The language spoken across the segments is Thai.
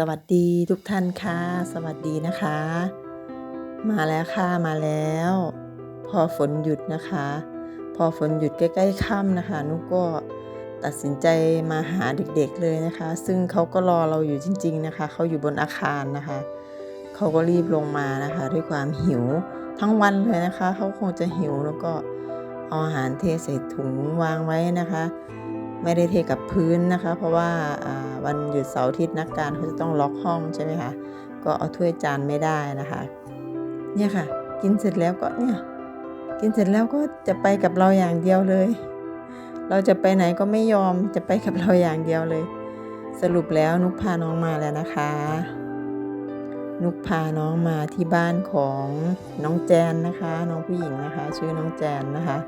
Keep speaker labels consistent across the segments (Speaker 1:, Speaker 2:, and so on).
Speaker 1: สวัสดีทุกท่านค่ะ สวัสดีนะคะ มาแล้วค่ะมาแล้ว พอฝนหยุดนะคะ พอฝนหยุดใกล้ๆค่ำนะคะ นุกก็ตัดสินใจมาหาเด็กๆเลยนะคะ ซึ่งเขาก็รอเราอยู่จริง ๆนะคะเขาอยู่บนอาคารนะคะเขาก็รีบลงมานะคะ ด้วยความหิวทั้งวันเลยนะคะเขาคงจะหิวแล้วก็เอาอาหารเทใส่ถุงวางไว้นะคะ ไม่ได้เทกับพื้นนะคะ เพราะว่าวันหยุดเสาร์อาทิตย์นักการเขาจะต้องล็อกห้องใช่ไหมคะก็เอาถ้วยจานไม่ได้นะคะ เนี่ยค่ะ กินเสร็จแล้วก็เนี่ยกินเสร็จแล้วก็จะไปกับเราอย่างเดียวเลย เราจะไปไหนก็ไม่ยอมจะไปกับเราอย่างเดียวเลย สรุปแล้วนุกพาน้องมาแล้วนะคะ นุกพาน้องมาที่บ้านของน้องแจนนะคะ น้องผู้หญิงนะคะ ชื่อน้องแจนนะคะ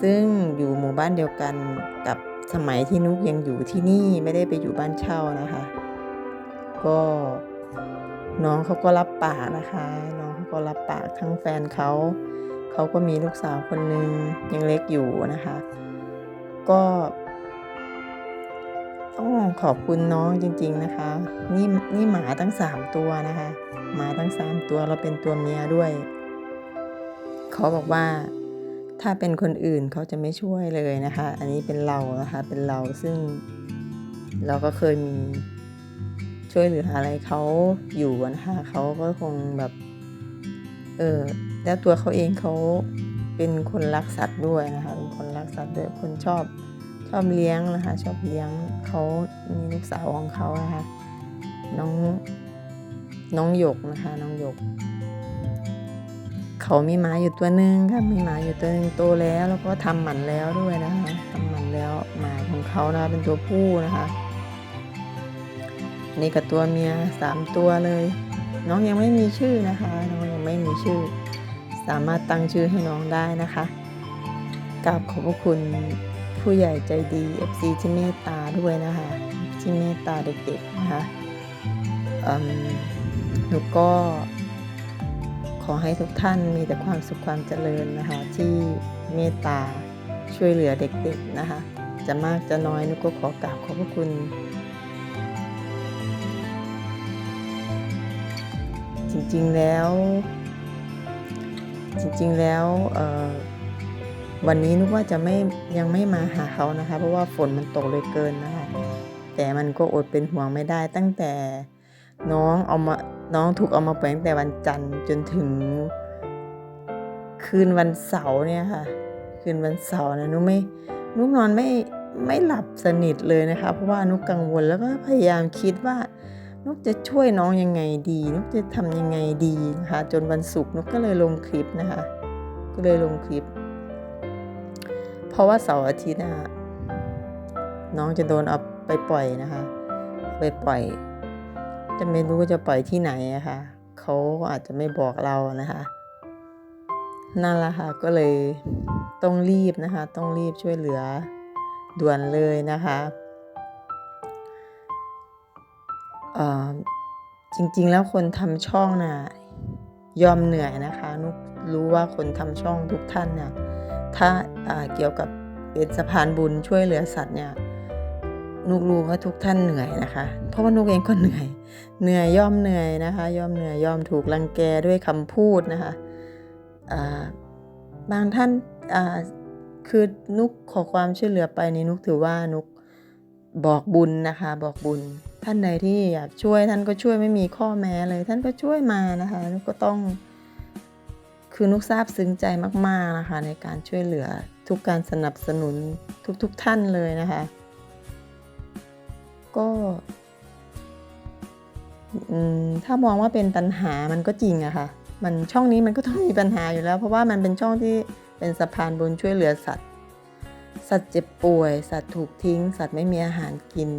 Speaker 1: ซึ่งอยู่หมู่บ้านเดียวกันกับสมัยที่นุกยังอยู่ที่นี่ไม่ได้ไปอยู่บ้านเช่านะคะ ก็น้องเขาก็รับปากนะคะ น้องเขาก็รับปากทั้งแฟนเขาเขาก็มีลูกสาวคนหนึ่งยังเล็กอยู่นะคะ ก็ต้องขอบคุณน้องจริง ๆนะคะ นี่นี่หมาตั้งสามตัวนะคะ หมาตั้งสามตัวเราเป็นตัวเมียด้วย เขาบอกว่า ถ้าเป็นคนอื่นเขาจะไม่ช่วยเลยนะคะ อันนี้เป็นเรานะคะ เป็นเราซึ่งเราก็เคยมีช่วยเหลืออะไรเขาอยู่นะคะเขาก็คงแบบ เออแล้วตัวเขาเองเขาเป็นคนรักสัตว์ด้วยนะคะ เป็นคนรักสัตว์ด้วยคนชอบชอบเลี้ยงนะคะ ชอบเลี้ยงเขามีลูกสาวของเขานะคะ น้องน้องหยกนะคะ น้องหยก เขามีหมาอยู่ตัวหนึ่งค่ะมีหมาอยู่ตัวหนึ่งโตแล้ว แล้วก็ทำหมันแล้วด้วยนะคะทำหมันแล้วหมาของเขานะคะเป็นตัวผู้นะคะนี่กับตัวเมียสามตัวเลย น้องยังไม่มีชื่อนะคะน้องยังไม่มีชื่อ สามารถตั้งชื่อให้น้องได้นะคะกราบขอบพระคุณผู้ใหญ่ใจดี FC ที่เมตตาด้วยนะคะที่เมตตาเด็กๆนะคะหนูก็ ขอให้ทุกท่านมีแต่ความสุขความเจริญนะคะ ที่เมตตาช่วยเหลือเด็กๆนะคะ จะมากจะน้อยนุก็ขอกราบขอบพระคุณ จริงๆแล้ว จริงๆแล้ววันนี้นุกว่าจะไม่ยังไม่มาหาเขานะคะ เพราะว่าฝนมันตกเลยเกินนะคะ แต่มันก็อดเป็นห่วงไม่ได้ตั้งแต่น้องเอามา น้องถูกเอามาปล่อยตั้งแต่วันจันทร์จนถึง คืนวันเสาร์เนี่ยค่ะ คืนวันเสาร์นะนุกไม่นุกนอนไม่ไม่หลับสนิทเลยนะคะ เพราะว่านุกกังวลแล้วก็พยายามคิดว่า นุกจะช่วยน้องยังไงดี นุกจะทำยังไงดีนะคะจนวันศุกร์นุกก็เลยลงคลิปนะคะ ก็เลยลงคลิป เพราะว่าเสาร์อาทิตย์นะคะน้องจะโดนเอาไปปล่อยนะคะ ไปปล่อย จะไม่รู้จะปล่อยที่ไหนอะค่ะเขาอาจจะไม่บอกเรานะคะ นั่นแหละค่ะก็เลยต้องรีบนะคะ ต้องรีบช่วยเหลือด่วนเลยนะคะจริงๆแล้วคนทำช่องน่ะยอมเหนื่อยนะคะนุกรู้ว่าคนทำช่องทุกท่านเนี่ยถ้าอ่าเกี่ยวกับเป็นสะพานบุญช่วยเหลือสัตว์เนี่ย นุกรู้ว่าทุกท่านเหนื่อยนะคะ เพราะว่านุกเองก็เหนื่อย เหนื่อยย่อมเหนื่อยนะคะ ย่อมเหนื่อยย่อมถูกรังแกด้วยคำพูดนะคะบางท่านคือนุกขอความช่วยเหลือไปนี่นุกถือว่านุกบอกบุญนะคะ บอกบุญ ท่านใดที่อยากช่วยท่านก็ช่วยไม่มีข้อแม้เลย ท่านก็ช่วยมานะคะ นุกก็ต้อง คือนุกซาบซึ้งใจมาก ๆนะคะ ในการช่วยเหลือทุกการสนับสนุนทุกๆทท่านเลยนะคะ ก็ถ้ามองว่าเป็นปัญหามันก็จริงอะค่ะ มันช่องนี้มันก็ต้องมีปัญหาอยู่แล้ว เพราะว่ามันเป็นช่องที่เป็นสะพานบุญช่วยเหลือสัตว์ สัตว์เจ็บป่วย สัตว์ถูกทิ้ง สัตว์ไม่มีอาหารกิน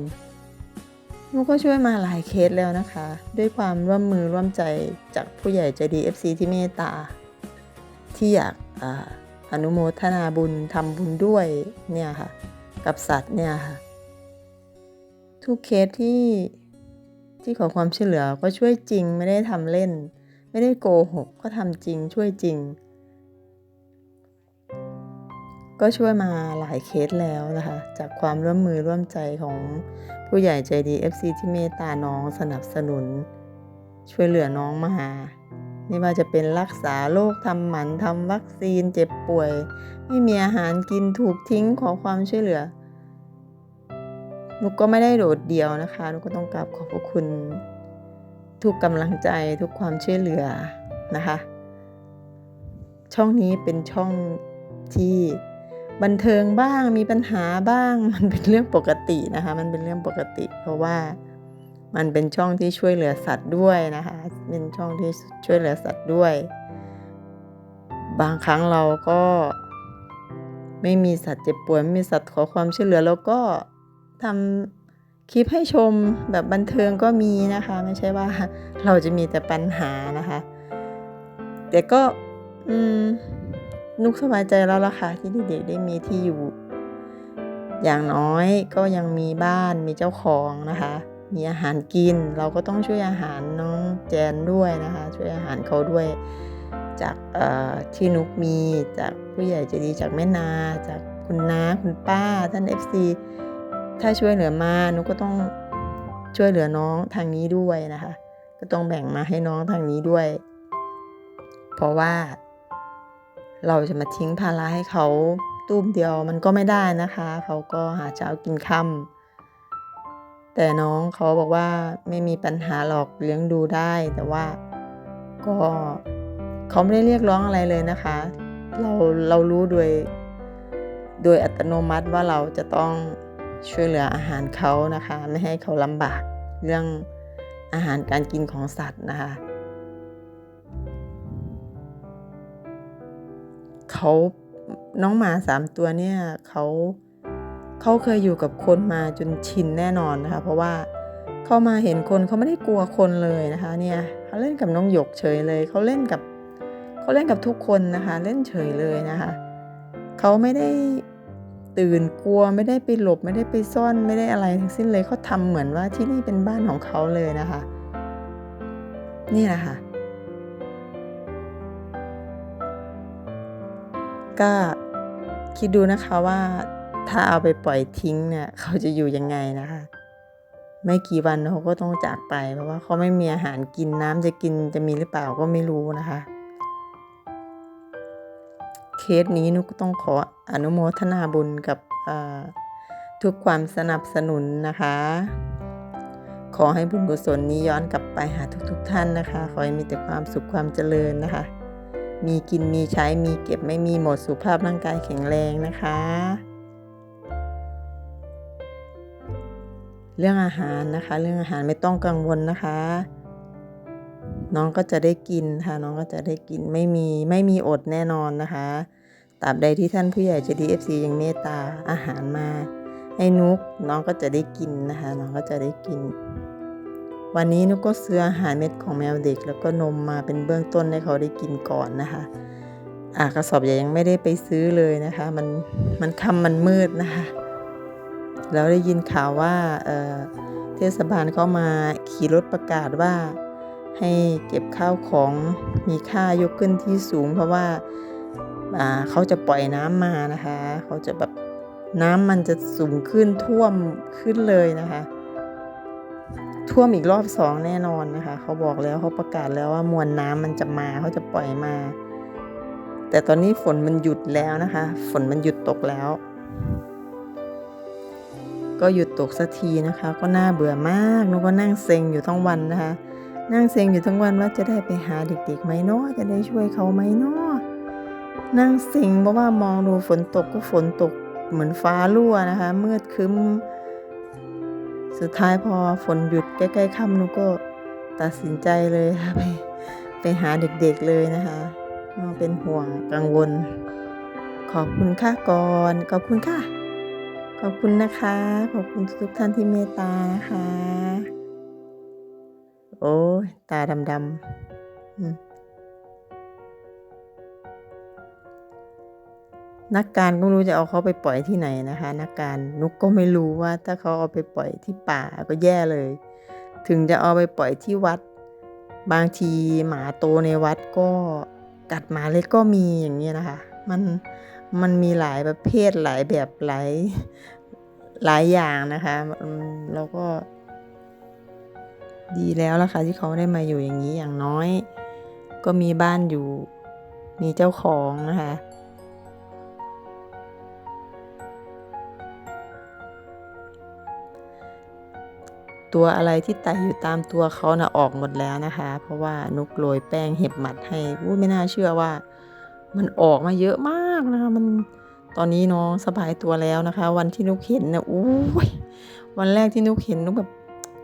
Speaker 1: นุกก็ช่วยมาหลายเคสแล้วนะคะ ด้วยความร่วมมือร่วมใจจากผู้ใหญ่ใจดี FC ที่เมตตา ที่อยากออนุโมทนาบุญทำบุญด้วยเนี่ยค่ะ กับสัตว์เนี่ยค่ะ ทุกเคสที่ที่ขอความช่วยเหลือก็ช่วยจริงไม่ได้ทำเล่น ไม่ได้โกหกก็ทำจริงช่วยจริง ก็ช่วยมาหลายเคสแล้วนะคะ จากความร่วมมือร่วมใจของผู้ใหญ่ใจดี FC ที่เมตตาน้องสนับสนุน ช่วยเหลือน้องมาไม่ว่าจะเป็นรักษาโรคทำหมันทำวัคซีนเจ็บป่วย ไม่มีอาหารกินถูกทิ้งขอความช่วยเหลือ นุกก็ไม่ได้โดดเดี่ยวนะคะนุกก็ต้องกราบขอบพระคุณ ทุกกำลังใจทุกความช่วยเหลือนะคะ ช่องนี้เป็นช่องที่บันเทิงบ้างมีปัญหาบ้าง มันเป็นเรื่องปกตินะคะ มันเป็นเรื่องปกติ เพราะว่ามันเป็นช่องที่ช่วยเหลือสัตว์ด้วยนะคะ เป็นช่องที่ช่วยเหลือสัตว์ด้วย บางครั้งเราก็ไม่มีสัตว์เจ็บป่วยไม่มีสัตว์ขอความช่วยเหลือแล้วก็ ทำคลิปให้ชมแบบบันเทิงก็มีนะคะ ไม่ใช่ว่าเราจะมีแต่ปัญหานะคะ แต่ก็นุกสบายใจแล้วล่ะค่ะ ที่เด็กๆได้มีที่อยู่ อย่างน้อยก็ยังมีบ้านมีเจ้าของนะคะ มีอาหารกินเราก็ต้องช่วยอาหารน้องแจนด้วยนะคะ ช่วยอาหารเขาด้วยจากที่นุกมีจากผู้ใหญ่ใจดีจากแม่นา จากคุณน้าคุณป้าท่าน FC ถ้าช่วยเหลือมานุก็ต้องช่วยเหลือน้องทางนี้ด้วยนะคะ ก็ต้องแบ่งมาให้น้องทางนี้ด้วย เพราะว่า เราจะมาทิ้งภาระให้เขาตุ้มเดียวมันก็ไม่ได้นะคะ เขาก็หาเช้ากินค่ำแต่น้องเขาบอกว่าไม่มีปัญหาหรอกเลี้ยงดูได้ แต่ว่าก็เขาไม่ได้เรียกร้องอะไรเลยนะคะ เราเรารู้โดย โดยอัตโนมัติว่าเราจะต้อง ช่วยเหลืออาหารเขานะคะ ไม่ให้เขาลำบากเรื่องอาหารการกินของสัตว์นะคะเขาน้องหมาสามตัวเนี่ยเขาเขาเคยอยู่กับคนมาจนชินแน่นอนนะคะ เพราะว่าเขามาเห็นคนเขาไม่ได้กลัวคนเลยนะคะ เนี่ยเขาเล่นกับน้องหยกเฉยเลยเขาเล่นกับเขาเล่นกับทุกคนนะคะ เล่นเฉยเลยนะคะเขาไม่ได้ ตื่นกลัวไม่ได้ไปหลบไม่ได้ไปซ่อนไม่ได้อะไรทั้งสิ้นเลยเขาทำเหมือนว่าที่นี่เป็นบ้านของเขาเลยนะคะ นี่แหละค่ะก็คิดดูนะคะว่าถ้าเอาไปปล่อยทิ้งเนี่ยเขาจะอยู่ยังไงนะคะ ไม่กี่วันเขาก็ต้องจากไป เพราะว่าเขาไม่มีอาหารกินน้ำจะกินจะมีหรือเปล่าก็ไม่รู้นะคะ เคสนี้นุกต้องขออนุโมทนาบุญกับทุกความสนับสนุนนะคะ ขอให้บุญกุศลนี้ย้อนกลับไปหาทุกๆทท่านนะคะ ขอให้มีแต่ความสุขความเจริญนะคะ มีกินมีใช้มีเก็บไม่มีหมดสุขภาพร่างกายแข็งแรงนะคะ เรื่องอาหารนะคะ เรื่องอาหารไม่ต้องกังวลนะคะ น้องก็จะได้กินค่ะน้องก็จะได้กินไม่มีไม่มีอดแน่นอนนะคะตราบใดที่ท่านผู้ใหญ่จะดีเอฟซียังเมตตาอาหารมาให้นุกน้องก็จะได้กินนะคะน้องก็จะได้กิน วันนี้นุกก็ซื้ออาหารเม็ดของแมวเด็ก แล้วก็นมมาเป็นเบื้องต้นให้เขาได้กินก่อนนะคะอ่ากระสอบใหญ่ยังไม่ได้ไปซื้อเลยนะคะ มันมันค่ำมันมืดนะคะ แล้วได้ยินข่าวว่าเเทศบาลเขามาขี่รถประกาศว่า ให้เก็บข้าวของมีค่ายกขึ้นที่สูง เพราะว่าเขาจะปล่อยน้ำมานะคะ เขาจะแบบน้ำมันจะสูงขึ้นท่วมขึ้นเลยนะคะ ท่วมอีกรอบสองแน่นอนนะคะ เขาบอกแล้วเขาประกาศแล้วว่ามวลน้ำมันจะมาเขาจะปล่อยมา แต่ตอนนี้ฝนมันหยุดแล้วนะคะ ฝนมันหยุดตกแล้ว ก็หยุดตกสักทีนะคะ ก็น่าเบื่อมากนุก็นั่งเซ็งอยู่ทั้งวันนะคะ นั่งเซ็งอยู่ทั้งวันว่าจะได้ไปหาเด็กๆไหมเนาะจะได้ช่วยเขาไหมเนาะนั่งสิงเพราะว่ามองดูฝนตกก็ฝนตกเหมือนฟ้ารั่วนะคะมืดคึ้ม สุดท้ายพอฝนหยุดใกล้ๆค่ำนุก็ตัดสินใจเลยค่ะไปไปหาเด็กๆเลยนะคะมาเป็นห่วงกังวล ขอบคุณค่ะก่อนขอบคุณค่ะ ขอบคุณนะคะ ขอบคุณทุกท่านที่เมตตานะคะ โอ้ยตาดำๆนักการก็ไม่รู้จะเอาเขาไปปล่อยที่ไหนนะคะ นักการนุกก็ไม่รู้ว่า ถ้าเขาเอาไปปล่อยที่ป่าก็แย่เลย ถึงจะเอาไปปล่อยที่วัด บางทีหมาโตในวัดก็กัดหมาเล็กก็มีอย่างเงี้นะคะ มันมันมีหลายประเภทหลายแบบหลายหลายอย่างนะคะอืมแล้วก็ ดีแล้วล่ะค่ะที่เขาได้มาอยู่อย่างนี้อย่างน้อย ก็มีบ้านอยู่ มีเจ้าของนะคะตัวอะไรที่ไต่อยู่ตามตัวเขานะ่ะออกหมดแล้วนะคะ เพราะว่านุกโรยแป้งเห็บหมัดให้อู้ไม่น่าเชื่อว่า มันออกมาเยอะมากนะคะมันตอนนี้น้องสบายตัวแล้วนะคะ วันที่นุกเห็นนี่ยอู้ยวันแรกที่นุกเห็นนุกแบบ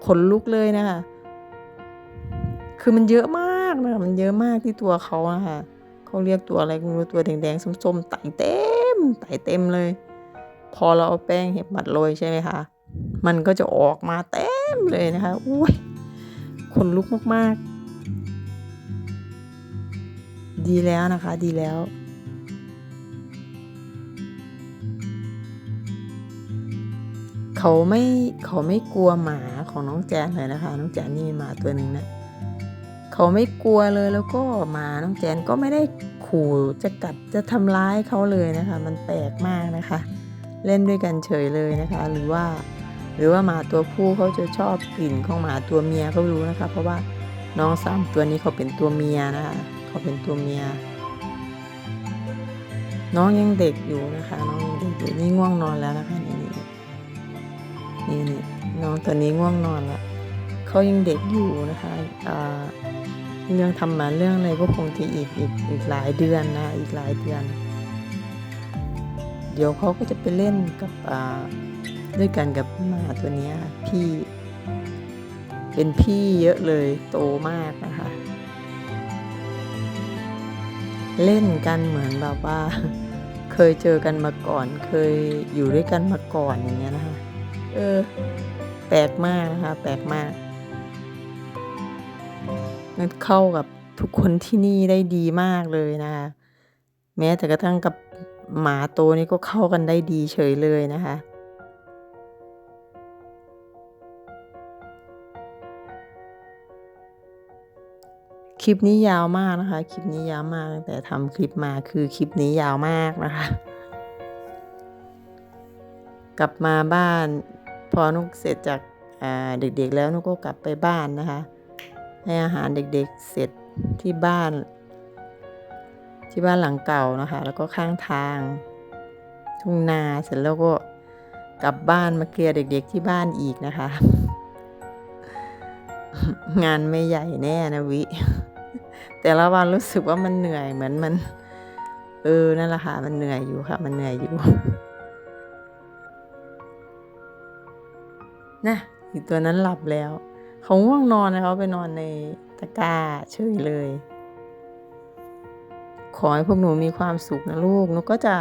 Speaker 1: ขนลุกเลยนะคะ คือมันเยอะมากนะคะมันเยอะมากที่ตัวเขานะคะเขาเรียกตัวอะไรก็รู้ตัวแดงๆส้มๆไต่เต็มไต่เต็มเลย พอเราเอาแป้งเห็บหมัดโรยใช่ไหมคะ มันก็จะออกมาเต็มเลยนะคะอุ้ยขนลุกมากๆ ดีแล้วนะคะ ดีแล้วเขาไม่เขาไม่กลัวหมา ของน้องแจนเลยนะคะ น้องแจนนี่หมาตัวหนึ่งนะเขาไม่กลัวเลยแล้วก็หมาน้องแจนก็ไม่ได้ขู่จะกัดจะทำร้ายเขาเลยนะคะ มันแปลกมากนะคะ เล่นด้วยกันเฉยเลยนะคะ หรือว่า หรือว่าหมาตัวผู้เขาจะชอบกลิ่นของหมาตัวเมียก็ไม่รู้นะคะ เพราะว่าน้องสามตัวนี้เขาเป็นตัวเมียนะคะเขาเป็นตัวเมีย น้องยังเด็กอยู่นะคะ น้องยังเด็กอยู่นี่ง่วงนอนแล้วนะคะนี่นี่นี่ น้องตัวนี้ง่วงนอนล้วเขายังเด็กอยู่นะคะอ่าเรื่องทำมาเรื่องอะไรก็คงจะอีกอีกอีกหลายเดือนนะอีกหลายเดือน เดี๋ยวเขาก็จะไปเล่นกับอ่าด้วยกันกับหมาตัวนี้พี่ เป็นพี่เยอะเลยโตมากนะคะ เล่นกันเหมือนแบบว่า เคยเจอกันมาก่อน เคยอยู่ด้วยกันมาก่อนอย่างเงี้ยนะคะ เออ แปลกมากนะคะ แปลกมากมันเข้ากับทุกคนที่นี่ได้ดีมากเลยนะคะ แม้แต่กระทั่งกับหมาโตนี่ก็เข้ากันได้ดีเฉยเลยนะคะคลิปนี้ยาวมากนะคะ คลิปนี้ยาวมากตั้งแต่ทำคลิปมาคือคลิปนี้ยาวมากนะคะ กลับมาบ้าน พอนุกเสร็จจากเด็กๆแล้วนุกก็กลับไปบ้านนะคะ ให้อาหารเด็กๆเสร็จที่บ้าน ที่บ้านหลังเก่านะคะ แล้วก็ข้างทาง ทุ่งนาเสร็จแล้วก็กลับบ้านมาเคลียร์เด็ก ๆที่บ้านอีกนะคะ งานไม่ใหญ่แน่นะวิ แต่ละวันรู้สึกว่ามันเหนื่อยเหมือนมัน เออนั่นแหละค่ะมันเหนื่อยอยู่ค่ะ มันเหนื่อยอยู่ นะอีกตัวนั้นหลับแล้วเขาง่วงนอนนะเขาไปนอนในตะกร้าเฉยเลย ขอให้พวกหนูมีความสุขนะลูกหนูก็จะ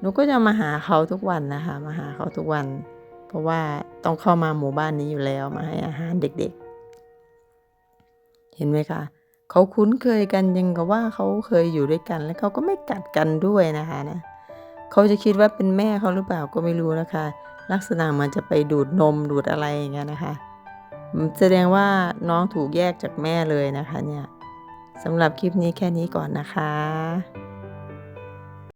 Speaker 1: หนูก็จะมาหาเขาทุกวันนะคะ มาหาเขาทุกวัน เพราะว่าต้องเข้ามาหมู่บ้านนี้อยู่แล้วมาให้อาหารเด็กๆ เห็นไหมคะเขาคุ้นเคยกันยังกับว่าเขาเคยอยู่ด้วยกัน แล้วเขาก็ไม่กัดกันด้วยนะคะนะเขาจะคิดว่าเป็นแม่เขาหรือเปล่าก็ไม่รู้นะคะ ลักษณะมันจะไปดูดนมดูดอะไรอย่างเงี้ยนะคะ แสดงว่าน้องถูกแยกจากแม่เลยนะคะเนี่ยสำหรับคลิปนี้แค่นี้ก่อนนะคะ